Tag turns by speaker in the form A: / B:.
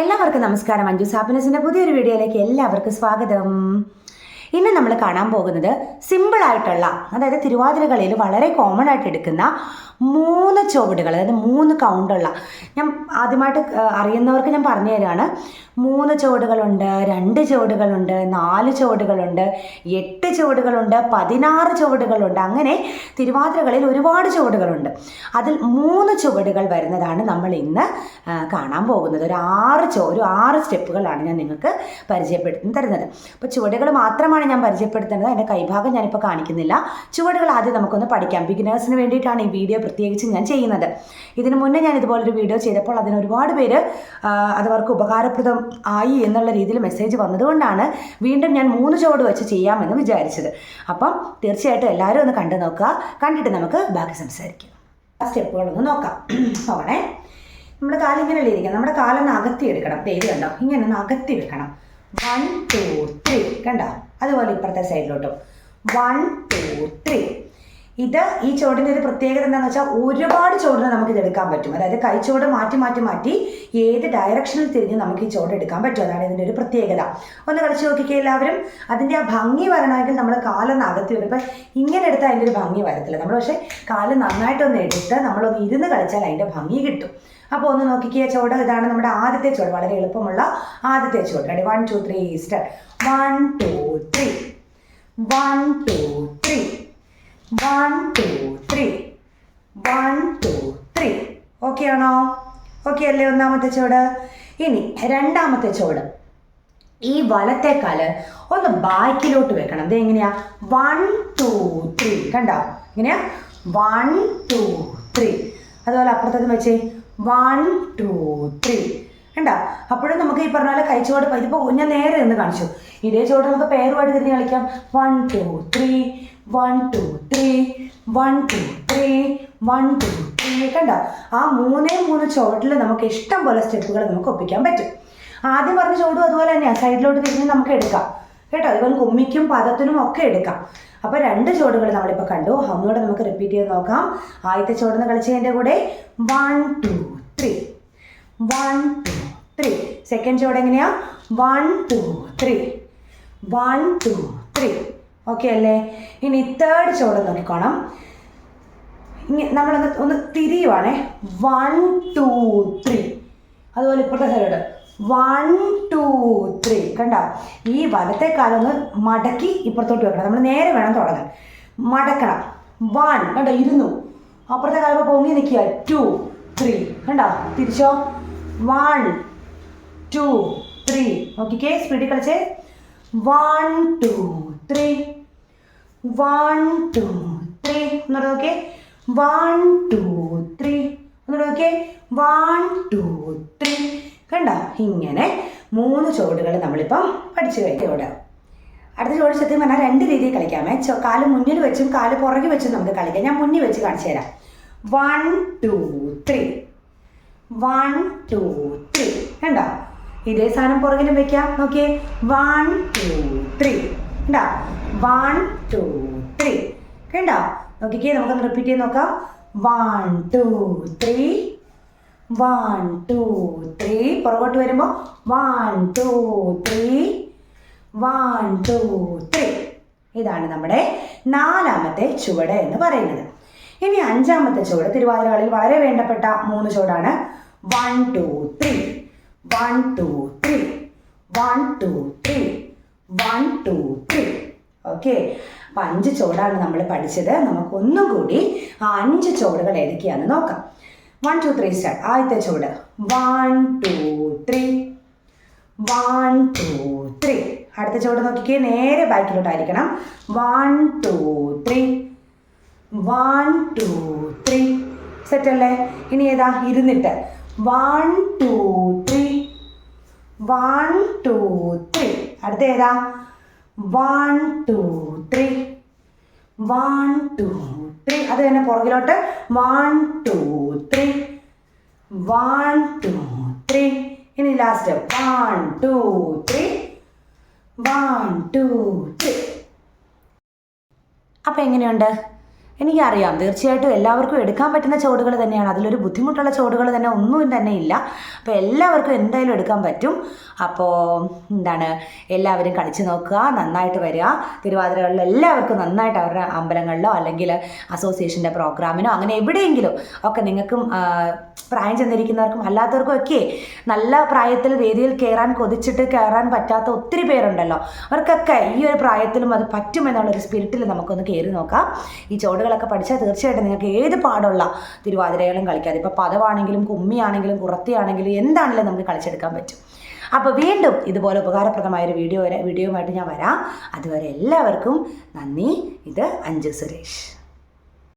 A: എല്ലാവർക്കും നമസ്കാരം അഞ്ജു ഹാപ്പിനെസിൻ്റെ പുതിയൊരു വീഡിയോയിലേക്ക് എല്ലാവർക്കും സ്വാഗതം ഇന്ന് നമ്മൾ കാണാൻ പോകുന്നത് സിമ്പിളായിട്ടുള്ള അതായത് തിരുവാതിരകളിൽ വളരെ കോമൺ ആയിട്ട് എടുക്കുന്ന മൂന്ന് ചുവടുകൾ അതായത് മൂന്ന് കൗണ്ടുള്ള ഞാൻ ആദ്യമായിട്ട് അറിയുന്നവർക്ക് ഞാൻ പറഞ്ഞു തരികയാണ് മൂന്ന് ചുവടുകളുണ്ട് രണ്ട് ചുവടുകളുണ്ട് നാല് ചുവടുകളുണ്ട് എട്ട് ചുവടുകളുണ്ട് പതിനാറ് ചുവടുകളുണ്ട് അങ്ങനെ തിരുവാതിരകളിൽ ഒരുപാട് ചുവടുകളുണ്ട് അതിൽ മൂന്ന് ചുവടുകൾ വരുന്നതാണ് നമ്മൾ ഇന്ന് കാണാൻ പോകുന്നത് ഒരു ആറ് ചോ ഒരു ആറ് സ്റ്റെപ്പുകളാണ് ഞാൻ നിങ്ങൾക്ക് പരിചയപ്പെടുത്തി തരുന്നത് അപ്പോൾ ചുവടുകൾ മാത്രമാണ് ഞാൻ പരിചയപ്പെടുത്തുന്നത് അതിൻ്റെ കൈഭാഗം ഞാനിപ്പോൾ കാണിക്കുന്നില്ല ചുവടുകൾ ആദ്യം നമുക്കൊന്ന് പഠിക്കാം ബിഗിനേഴ്സിന് വേണ്ടിയിട്ടാണ് ഈ വീഡിയോ പ്രത്യേകിച്ച് ഞാൻ ചെയ്യുന്നത് ഇതിനു മുന്നേ ഞാൻ ഇതുപോലൊരു വീഡിയോ ചെയ്തപ്പോൾ അതിന് ഒരുപാട് പേര് അതവർക്ക് ഉപകാരപ്രദം ആയി എന്നുള്ള രീതിയിൽ മെസ്സേജ് വന്നതുകൊണ്ടാണ് വീണ്ടും ഞാൻ മൂന്ന് ചുവട് വെച്ച് ചെയ്യാമെന്ന് വിചാരിച്ചത് അപ്പം തീർച്ചയായിട്ടും എല്ലാവരും ഒന്ന് കണ്ടു നോക്കുക കണ്ടിട്ട് നമുക്ക് ബാക്കി സംസാരിക്കാം സ്റ്റെപ്പുകളൊന്ന് നോക്കാം അവിടെ നമ്മുടെ കാലിങ്ങനെ ഇരിക്കാം നമ്മുടെ കാലൊന്ന് അകത്തി എടുക്കണം ദേവി കണ്ടോ ഇങ്ങനെ ഒന്ന് അകത്തി വെക്കണം വൺ ടു ത്രീ കണ്ടോ അതുപോലെ ഇപ്പുറത്തെ സൈഡിലോട്ടും വൺ ടു ത്രീ ഇത് ഈ ചോടിൻ്റെ ഒരു പ്രത്യേകത എന്താണെന്ന് വെച്ചാൽ ഒരുപാട് ചോടിന് നമുക്ക് ഇത് എടുക്കാൻ പറ്റും അതായത് കൈച്ചോട് മാറ്റി മാറ്റി മാറ്റി ഏത് ഡയറക്ഷനിൽ തിരിഞ്ഞ് നമുക്ക് ഈ ചോട് എടുക്കാൻ പറ്റും അതാണ് ഇതിൻ്റെ ഒരു പ്രത്യേകത ഒന്ന് കളിച്ച് നോക്കിക്കേ എല്ലാവരും അതിൻ്റെ ആ ഭംഗി വരണമെങ്കിൽ നമ്മൾ കാലൊന്ന് അകത്ത് വരും ഇപ്പം ഇങ്ങനെ എടുത്താൽ അതിൻ്റെ ഒരു ഭംഗി വരത്തില്ല നമ്മൾ പക്ഷേ കാല് നന്നായിട്ടൊന്ന് എടുത്ത് നമ്മളൊന്ന് ഇരുന്ന് കളിച്ചാൽ അതിൻ്റെ ഭംഗി കിട്ടും അപ്പോൾ ഒന്ന് നോക്കിക്കുക ചോട് ഇതാണ് നമ്മുടെ ആദ്യത്തെ ചോട് വളരെ എളുപ്പമുള്ള ആദ്യത്തെ ചോട് ready one two three start one two three one two three one two three one two three okay ആണോ ഓക്കെ അല്ലേ ഒന്നാമത്തെ ചുവട് ഇനി രണ്ടാമത്തെ ചുവട് ഈ വലത്തെ കാല് ഒന്ന് ബാക്കിലോട്ട് വെക്കണം ഇത് എങ്ങനെയാ വൺ ടു ത്രീ കണ്ടോ ഇങ്ങനെയാ വൺ ടു ത്രീ അതുപോലെ അപ്പുറത്തേക്ക് വെച്ചേ വൺ ടു ത്രീ കണ്ട അപ്പോഴും നമുക്ക് ഈ പറഞ്ഞ പോലെ കൈച്ചുവോട് ഇതിപ്പോൾ ഞാൻ നേരെ നിന്ന് കാണിച്ചു ഇതേ ചുവട് നമുക്ക് പേരുമായിട്ട് തിരിഞ്ഞ് കളിക്കാം one two three one two three one two three one two three കണ്ട ആ മൂന്നേ മൂന്ന് ചുവട്ടിൽ നമുക്ക് ഇഷ്ടം പോലെ സ്റ്റെപ്പുകൾ നമുക്ക് ഒപ്പിക്കാൻ പറ്റും ആദ്യം പറഞ്ഞ ചുവടും അതുപോലെ തന്നെയാണ് സൈഡിലോട്ട് തിരിഞ്ഞ് നമുക്ക് എടുക്കാം കേട്ടോ അതുപോലെ കുമ്മിക്കും പദത്തിനും ഒക്കെ എടുക്കാം അപ്പൊ രണ്ട് ചുവടുകൾ നമ്മളിപ്പോ കണ്ടു ഒന്നുകൂടെ നമുക്ക് റിപ്പീറ്റ് ചെയ്ത് നോക്കാം ആദ്യത്തെ ചുവടുന്ന് കളിച്ചതിൻ്റെ കൂടെ one two three one two three second ചുവടെ എങ്ങനെയാ one two three one two three okay അല്ലേ ഇനി തേർഡ് ചുവട് നോക്കിക്കോണം ഇനി നമ്മളൊന്ന് ഒന്ന് തിരിയുവാണേ വൺ ടു ത്രീ അതുപോലെ ഇപ്പോഴത്തെ സൈഡ് വൺ ടു ത്രീ കണ്ടോ ഈ വലത്തെ കാലൊന്ന് മടക്കി ഇപ്പുറത്തോട്ട് വെക്കണം നമ്മൾ നേരെ വേണം തുടങ്ങാൻ മടക്കണം വൺ കണ്ടോ ഇരുന്നു അപ്പുറത്തെ കാലം പൊങ്ങി നിൽക്കുക ടു ത്രീ കണ്ടോ തിരിച്ചോ വൺ ടു ത്രീ ഓക്കെ സ്പീഡിൽ കളിച്ചേ one two three one two three എന്നോട് നോക്കേ വൺ ടു ത്രീ എന്നോട് നോക്കേ വൺ ടു ത്രീ കണ്ട ഇങ്ങനെ മൂന്ന് ചുവടുകൾ നമ്മളിപ്പം പഠിച്ചു കഴിഞ്ഞു ഇവിടെ അടുത്ത ചുവട് ശരിക്കും പറഞ്ഞാൽ രണ്ട് രീതിയിൽ കളിക്കാമേ കാല് മുന്നിൽ വെച്ചും കാല് പുറകിൽ വെച്ചും നമുക്ക് കളിക്കാം ഞാൻ മുന്നിൽ വെച്ച് കാണിച്ചു തരാം one two three one two three കണ്ടോ ഇതേ സാധനം പുറകിലും വെക്കാം നോക്കിയേ വൺ ടു ത്രീ കണ്ടോ വൺ ടു ത്രീ കണ്ടോ നോക്കിക്കേ നമുക്കൊന്ന് റിപ്പീറ്റ് ചെയ്ത് നോക്കാം one two three one two three പുറകോട്ട് വരുമ്പോൾ one two three one two three ഇതാണ് നമ്മുടെ നാലാമത്തെ ചുവട് എന്ന് പറയുന്നത് ഇനി അഞ്ചാമത്തെ ചുവട് തിരുവാതിരകളിൽ വളരെ വേണ്ടപ്പെട്ട മൂന്ന് ചുവടാണ് one two three one two three one two three one two three okay അപ്പൊ അഞ്ച് ചുവടാണ് നമ്മൾ പഠിച്ചത് നമുക്ക് ഒന്നും കൂടി ആ അഞ്ച് ചുവടുകൾ ഏതൊക്കെയാണെന്ന് നോക്കാം വൺ ടു ത്രീ സ്റ്റാർട്ട് ആദ്യത്തെ ചുവട് one two three one two three അടുത്ത ചുവട് നോക്കിക്കേ നേരെ ബാക്കിലോട്ടായിരിക്കണം one two three one two three set അല്ലേ ഇനി ഏതാ ഇരുന്നിട്ട് one two three one two three അടുത്ത ഏതാ one two three one two three അത് തന്നെ പുറകിലോട്ട് one two three one two three ഇനി last one two three one two three അപ്പം എങ്ങനെയുണ്ട് എനിക്കറിയാം തീർച്ചയായിട്ടും എല്ലാവർക്കും എടുക്കാൻ പറ്റുന്ന ചുവടുകൾ തന്നെയാണ് അതിലൊരു ബുദ്ധിമുട്ടുള്ള ചുവടുകൾ തന്നെ ഒന്നും തന്നെ ഇല്ല അപ്പോൾ എല്ലാവർക്കും എന്തായാലും എടുക്കാൻ പറ്റും അപ്പോൾ എന്താണ് എല്ലാവരും കളിച്ചു നോക്കുക നന്നായിട്ട് വരിക തിരുവാതിരകളിൽ എല്ലാവർക്കും നന്നായിട്ട് അവരുടെ അമ്പലങ്ങളിലോ അല്ലെങ്കിൽ അസോസിയേഷൻ്റെ പ്രോഗ്രാമിനോ അങ്ങനെ എവിടെയെങ്കിലും ഒക്കെ നിങ്ങൾക്കും പ്രായം ചെന്നിരിക്കുന്നവർക്കും അല്ലാത്തവർക്കും ഒക്കെ നല്ല പ്രായത്തിൽ വേദിയിൽ കയറാൻ കൊതിച്ചിട്ട് കയറാൻ പറ്റാത്ത ഒത്തിരി പേരുണ്ടല്ലോ അവർക്കൊക്കെ ഈ ഒരു പ്രായത്തിലും അത് പറ്റുമെന്നുള്ളൊരു സ്പിരിറ്റിൽ നമുക്കൊന്ന് കയറി നോക്കാം ഈ ചുവടുകൾ വേഡുകളൊക്കെ പഠിച്ചാൽ തീർച്ചയായിട്ടും നിങ്ങൾക്ക് ഏത് പാടുള്ള തിരുവാതിരകളും കളിക്കാതെ ഇപ്പോൾ പദവാണെങ്കിലും കുമ്മിയാണെങ്കിലും കുറത്തിയാണെങ്കിലും എന്താണെങ്കിലും നമുക്ക് കളിച്ചെടുക്കാൻ പറ്റും അപ്പോൾ വീണ്ടും ഇതുപോലെ ഉപകാരപ്രദമായ ഒരു വീഡിയോ വരെ വീഡിയോയുമായിട്ട് ഞാൻ വരാം അതുവരെ എല്ലാവർക്കും നന്ദി ഇത് അഞ്ജു സുരേഷ്